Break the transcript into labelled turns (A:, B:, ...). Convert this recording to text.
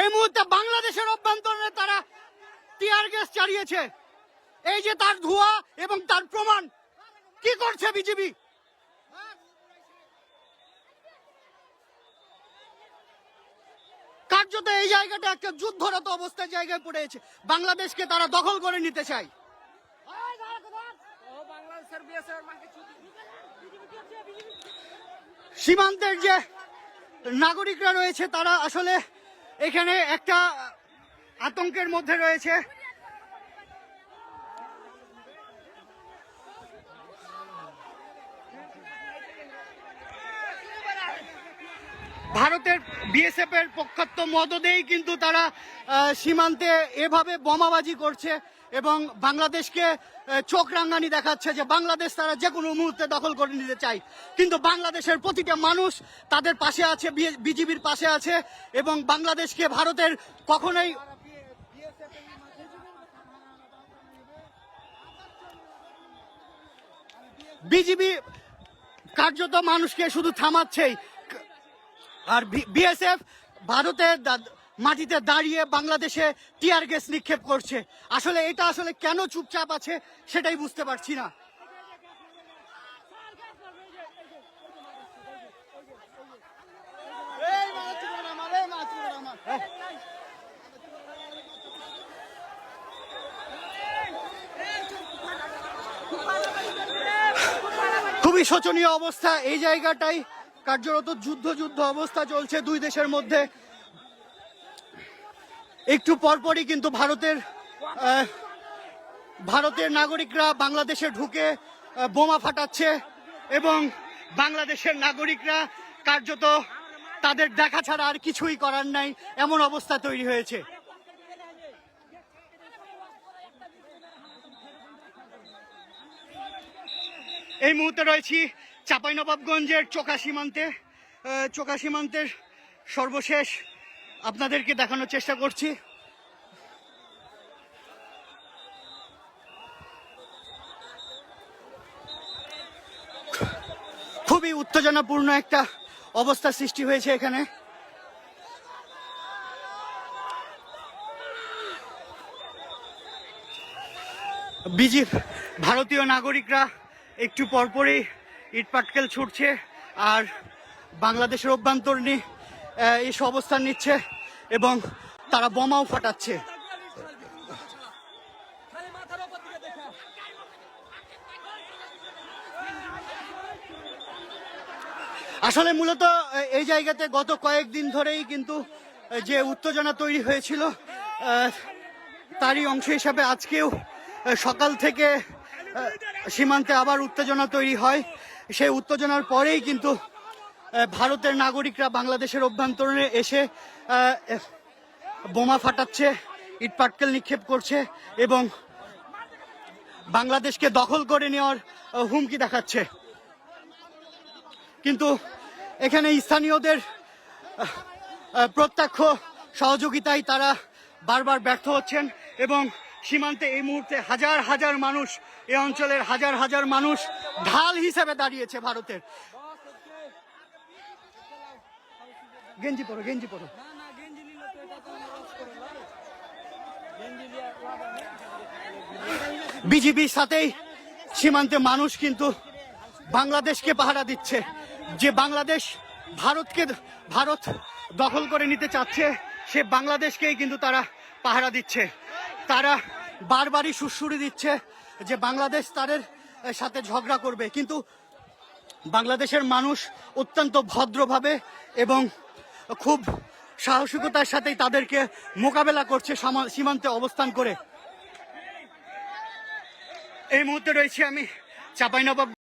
A: এই মুহূর্তে বাংলাদেশের অভ্যন্তরে তারা টিয়ার গ্যাস চালিয়েছে। এই যে তার ধোঁয়া এবং তার প্রমাণ, কি করছে বিজেপি কার্যত এই জায়গাটা একটা যুদ্ধরত অবস্থার জায়গায় পড়েছে বাংলাদেশকে তারা দখল করে নিতে চায়। সীমান্তের যে নাগরিকরা রয়েছে, তারা আসলে এখানে একটা আতঙ্কের মধ্যে রয়েছে। ভারতের বিএসএফ এর পক্ষাত্ম মদদেই কিন্তু তারা সীমান্তে এভাবে বোমাবাজি করছে এবং বাংলাদেশকে চোখ রাঙ্গানি দেখাচ্ছে যে বাংলাদেশ তারা যে কোনো মুহূর্তে দখল করে নিতে চায়। কিন্তু বাংলাদেশের প্রতিটা মানুষ তাদের পাশে আছে বিজিবির পাশে আছে এবং বাংলাদেশকে ভারতের কখনোই বিজিবি কার্যত মানুষকে শুধু থামাচ্ছেই। আর বিএসএফ ভারতের মাটিতে দাঁড়িয়ে বাংলাদেশে টিয়ার গ্যাস নিক্ষেপ করছে। আসলে এটা আসলে কেন চুপচাপ আছে সেটাই বুঝতে পারছি না। খুবই শোচনীয় অবস্থা এই জায়গাটাই। কার্যরত যুদ্ধ যুদ্ধ অবস্থা চলছে দুই দেশের মধ্যে। একটু পরপরই কিন্তু ভারতের ভারতের নাগরিকরা বাংলাদেশে ঢুকে বোমা ফাটাচ্ছে এবং বাংলাদেশের নাগরিকরা কার্যত তাদের দেখা ছাড়া আর কিছুই করার নাই, এমন অবস্থা তৈরি হয়েছে। এই মুহূর্তে রয়েছি চাঁপাইনবাবগঞ্জের চোখা সীমান্তে চোকা সীমান্তের সর্বশেষ আপনাদেরকে দেখানোর চেষ্টা করছি। খুবই উত্তেজনাপূর্ণ একটা অবস্থা সৃষ্টি হয়েছে এখানে। বিজি ভারতীয় নাগরিকরা একটু পরপরই ইট পাটকেল ছুটছে আর বাংলাদেশের অভ্যন্তরীণ আহ, এসে অবস্থান নিচ্ছে এবং তারা বোমাও ফাটাচ্ছে। আসলে মূলত এই জায়গাতে গত কয়েকদিন ধরেই কিন্তু যে উত্তেজনা তৈরি হয়েছিল তারই অংশ হিসাবে আজকেও সকাল থেকে সীমান্তে আবার উত্তেজনা তৈরি হয়। সেই উত্তেজনার পরেই কিন্তু ভারতের নাগরিকরা বাংলাদেশের অভ্যন্তরণে এসে বোমা ফাটাচ্ছে ইটপাটকেল নিক্ষেপ করছে এবং বাংলাদেশকে দখল করে নেওয়ার হুমকি দেখাচ্ছে। কিন্তু এখানে স্থানীয়দের প্রত্যক্ষ সহযোগিতায় তারা বারবার ব্যর্থ হচ্ছেন এবং সীমান্তে এই মুহূর্তে হাজার হাজার মানুষ এই অঞ্চলের হাজার হাজার মানুষ ঢাল হিসেবে দাঁড়িয়েছে ভারতের। গেঞ্জি পরো গেঞ্জি পরো। বিজিবির সাথেই সীমান্তে মানুষ কিন্তু বাংলাদেশকে পাহারা দিচ্ছে। যে বাংলাদেশ ভারতকে ভারত দখল করে নিতে চাচ্ছে সে বাংলাদেশকেই কিন্তু তারা পাহারা দিচ্ছে। তারা বারবারই সুশ্রুরি দিচ্ছে যে বাংলাদেশ তাদের সাথে ঝগড়া করবে। কিন্তু বাংলাদেশের মানুষ অত্যন্ত ভদ্রভাবে এবং খুব সাহসিকতার সাথেই তাদেরকে মোকাবেলা করছে সীমান্তে অবস্থান করে। এই মুহূর্তে রয়েছে আমি চাপাইনবাব